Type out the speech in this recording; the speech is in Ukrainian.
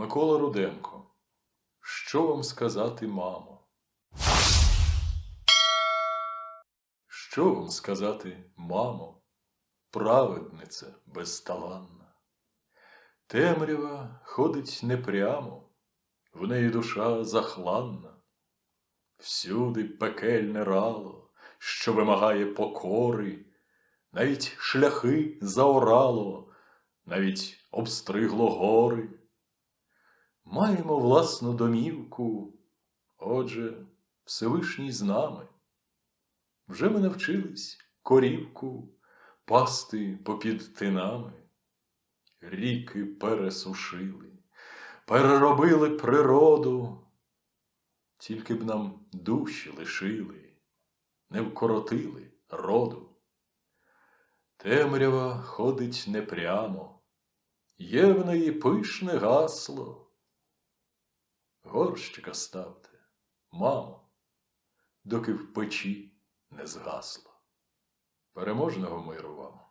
Микола Руденко. Що вам сказати, мамо? Що вам сказати, мамо, праведниця безталанна? Темрява ходить непрямо, в неї душа захланна. Всюди пекельне рало, що вимагає покори, навіть шляхи заорало, навіть обстригло гори. Маємо власну домівку, отже, Всевишній з нами. Вже ми навчились корівку пасти попід тинами, ріки пересушили, переробили природу, тільки б нам душі лишили, не вкоротили роду. Темрява ходить непрямо, є в неї пишне гасло. Горщика ставте, мамо, доки в печі не згасло. Переможного миру вам!